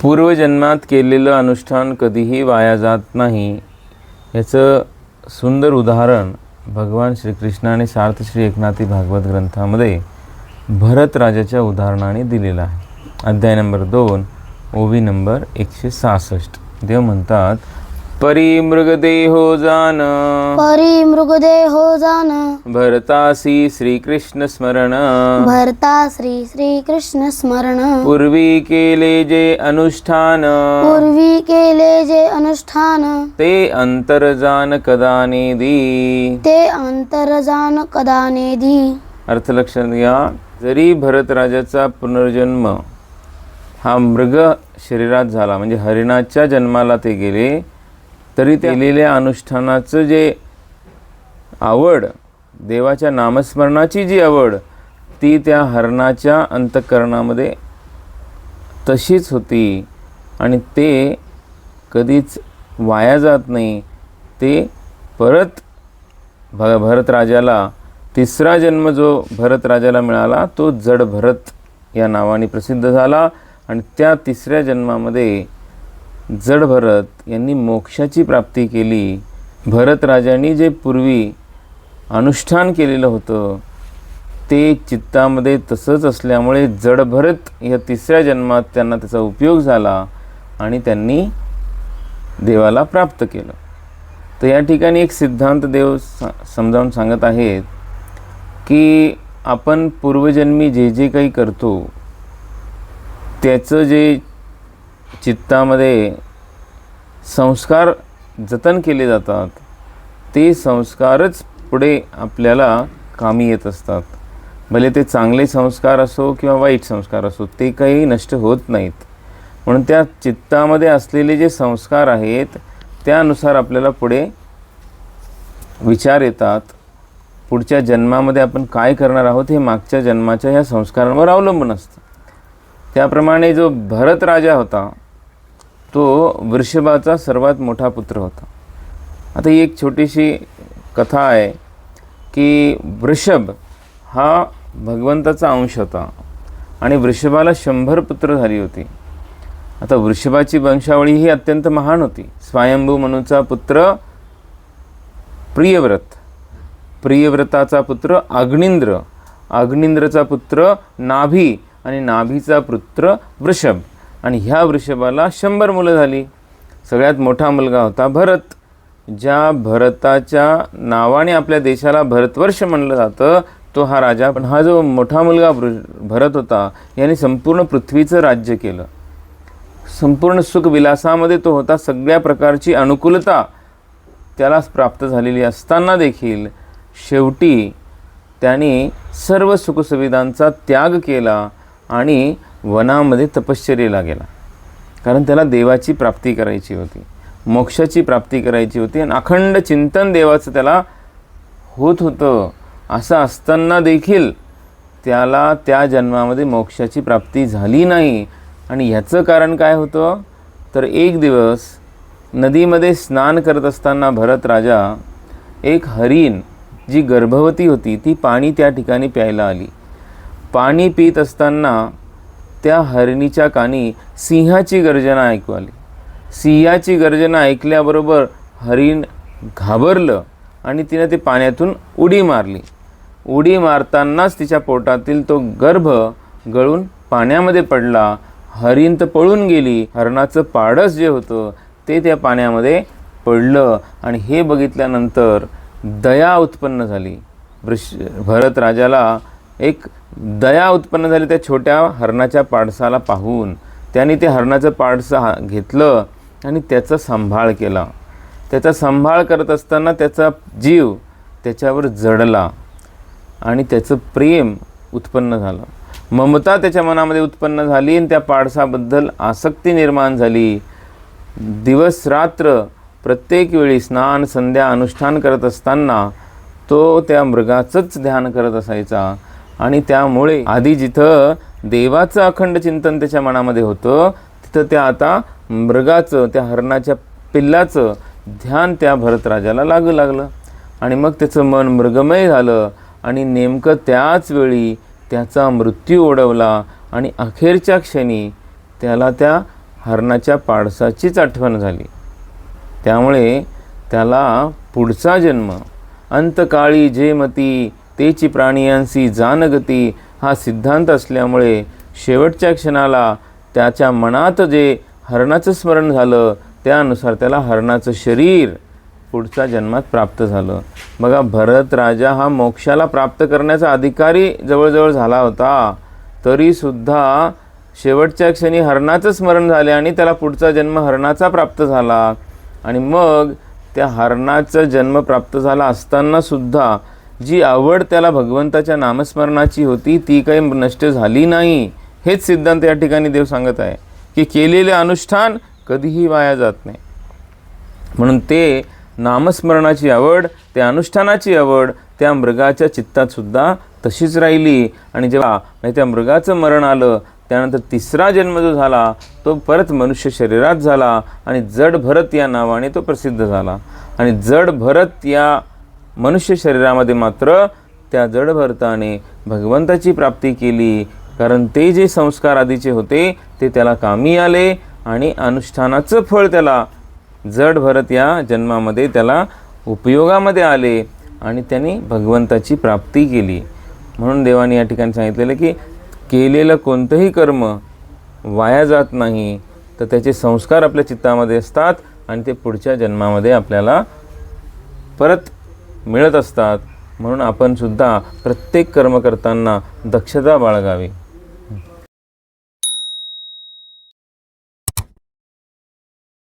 पूर्वजन्मात केलेलं अनुष्ठान कधीही वाया जात नाही. याचं सुंदर उदाहरण भगवान श्रीकृष्णाने सार्थ श्री एकनाथी भागवत ग्रंथामध्ये भरत राजाच्या उदाहरणाने दिलेलं आहे. अध्याय नंबर दोन ओवी नंबर एकशे सहासष्ट. देव म्हणतात परी मृगदेहो जान। परी मृगदेहो जान। भरतासी श्रीकृष्ण स्मरण। भरता श्री श्री कृष्ण स्मरण। पूर्वी केले जे अनुष्ठान। पूर्वी केले जे अनुष्ठान। ते अंतर्जान कदा नेदी। ते अंतरजान कदा नेदी। अर्थ लक्षात घ्या जरी भरतराजाचा पुनर्जन्म हा मृग शरीरात झाला म्हणजे हरिणाच्या जन्माला ते गेले तरी ते केलेल्या अनुष्ठानाचं जे आवड देवाच्या नामस्मरणाची जी आवड ती त्या हरणाच्या अंतःकरणामध्ये तशीच होती. आणि ते कधीच वाया जात नाही. ते परत भ भरतराजाला तिसरा जन्म जो भरतराजाला मिळाला तो जड भरत या नावाने प्रसिद्ध झाला. आणि त्या तिसऱ्या जन्मामध्ये जड भरत यांनी मोक्षाची प्राप्ती केली. भरतराजांनी जे पूर्वी अनुष्ठान केलेलं होतं ते चित्तामध्ये तसंच असल्यामुळे जड भरत या तिसऱ्या जन्मात त्यांना त्याचा उपयोग झाला आणि त्यांनी देवाला प्राप्त केलं. तर या ठिकाणी एक सिद्धांत देव सा समजावून सांगत आहेत की आपण पूर्वजन्मी जे जे काही करतो त्याचं जे चित्तामध्ये संस्कार जतन केले जातात. ते संस्कारच पुढे आपल्याला कामी येत असतात. भले ते चांगले संस्कार असो किंवा वाईट संस्कार असो ते काही नष्ट होत नाहीत. म्हणून त्या चित्तामध्ये असलेले जे संस्कार आहेत त्यानुसार आपल्याला पुढे विचार येतात. पुढच्या जन्मामध्ये आपण काय करणार आहोत हे मागच्या जन्माच्या ह्या संस्कारांवर अवलंबून असतं. त्याप्रमाणे जो भरत राजा होता तो वृषभाचा सर्वात मोठा पुत्र होता. आता ही एक छोटीशी कथा आहे की वृषभ हा भगवंताचा अंश होता आणि वृषभाला शंभर पुत्र झाली होती. आता वृषभाची वंशावळी ही अत्यंत महान होती. स्वयंभू मनूचा पुत्र प्रियव्रत प्रियव्रताचा पुत्र अग्निंद्र अग्निंद्रचा पुत्र नाभी आणि नाभीचा पुत्र वृषभ. आणि ह्या वृषभाला शंभर मुलं झाली. सगळ्यात मोठा मुलगा होता भरत. ज्या भरताच्या नावाने आपल्या देशाला भरतवर्ष म्हणलं जातं तो हा राजा. पण हा जो मोठा मुलगा भरत होता याने संपूर्ण पृथ्वीचं राज्य केलं. संपूर्ण सुखविलासामध्ये तो होता. सगळ्या प्रकारची अनुकूलता त्याला प्राप्त झालेली असताना देखील शेवटी त्याने सर्व सुखसुविधांचा त्याग केला आणि वनामध्ये तपश्चर्येला गेला कारण त्याला देवाची प्राप्ती करायची होती. मोक्षाची प्राप्ती करायची होती आणि अखंड चिंतन देवाचं त्याला होत होतं. असं असताना देखील त्याला त्या जन्मामध्ये मोक्षाची प्राप्ती झाली नाही. आणि ह्याचं कारण काय होतं? तर एक दिवस नदीमध्ये स्नान करत असताना भरत राजा एक हरीण जी गर्भवती होती ती पाणी त्या ठिकाणी प्यायला आली. पाणी पित असताना त्या हरिणीच्या कानी सिंहाची गर्जना ऐकू आली. सिंहाची गर्जना ऐकल्याबरोबर हरिण घाबरलं आणि तिनं ते पाण्यातून उडी मारली. उडी मारतानाच तिच्या पोटातील तो गर्भ गळून पाण्यामध्ये पडला. हरिण तर पळून गेली. हरणाचं पाडस जे होतं ते त्या पाण्यामध्ये पडलं आणि हे बघितल्यानंतर दया उत्पन्न झाली. वृष भरत राजाला एक दया उत्पन्न झाली त्या छोट्या हरणाच्या पाडसाला पाहून. त्याने ते हरणाचं पाडसं घेतलं आणि त्याचा सांभाळ केला. त्याचा सांभाळ करत असताना त्याचा जीव त्याच्यावर जडला आणि त्याचं प्रेम उत्पन्न झालं. ममता त्याच्या मनामध्ये उत्पन्न झाली आणि त्या पाडसाबद्दल आसक्ती निर्माण झाली. दिवस रात्र प्रत्येक वेळी स्नान संध्या अनुष्ठान करत असताना तो त्या मृगाचंच ध्यान करत असायचा. आणि त्यामुळे आधी जिथं देवाचं अखंड चिंतन त्याच्या मनामध्ये होतं तिथं त्या आता मृगाचं त्या हरणाच्या पिल्लाचं ध्यान त्या भरतराजाला लागू लागलं. आणि मग त्याचं मन मृगमय झालं आणि नेमकं त्याच वेळी त्याचा मृत्यू ओढवला आणि अखेरच्या क्षणी त्याला त्या हरणाच्या पाडसाचीच आठवण झाली. त्यामुळे त्याला पुढचा जन्म अंतकाळी जे मती तेची प्राणियांशी जानगती हा सिद्धांत असल्यामुळे शेवटच्या क्षणाला त्याच्या मनात जे हरणाचं स्मरण झालं त्यानुसार त्याला हरणाचं शरीर पुढच्या जन्मात प्राप्त झालं. बघा भरत राजा हा मोक्षाला प्राप्त करण्याचा अधिकारी जवळजवळ झाला होता. तरीसुद्धा शेवटच्या क्षणी हरणाचं स्मरण झाले आणि त्याला पुढचा जन्म हरणाचा प्राप्त झाला. आणि मग त्या हरणाचा जन्म प्राप्त झाला असतानासुद्धा जी आवड त्याला भगवंताच्या नामस्मरणाची होती ती काही नष्ट झाली नाही. हेच सिद्धांत या ठिकाणी देव सांगत आहे की केलेले अनुष्ठान कधीही वाया जात नाही. म्हणून ते नामस्मरणाची आवड त्या अनुष्ठानाची आवड त्या मृगाच्या चित्तातसुद्धा तशीच राहिली. आणि जेव्हा नाही त्या मृगाचं मरण आलं त्यानंतर तिसरा जन्म जो झाला तो परत मनुष्य शरीरात झाला आणि जड भरत या नावाने तो प्रसिद्ध झाला. आणि जड भरत या मनुष्य शरीरामध्ये मात्र त्या जड भरताने भगवंताची प्राप्ती केली. कारण ते जे संस्कार आधीचे होते ते त्याला कामी आले आणि अनुष्ठानाचं फळ त्याला जड भरत या जन्मामध्ये त्याला उपयोगामध्ये आले आणि त्यांनी भगवंताची प्राप्ती केली. म्हणून देवाने या ठिकाणी सांगितलेलं की केलेलं कोणतंही कर्म वाया जात नाही. तर त्याचे संस्कार आपल्या चित्तामध्ये असतात आणि ते पुढच्या जन्मामध्ये आपल्याला परत मिळत असतात. म्हणून आपण सुद्धा प्रत्येक कर्म करताना दक्षता बाळगावी.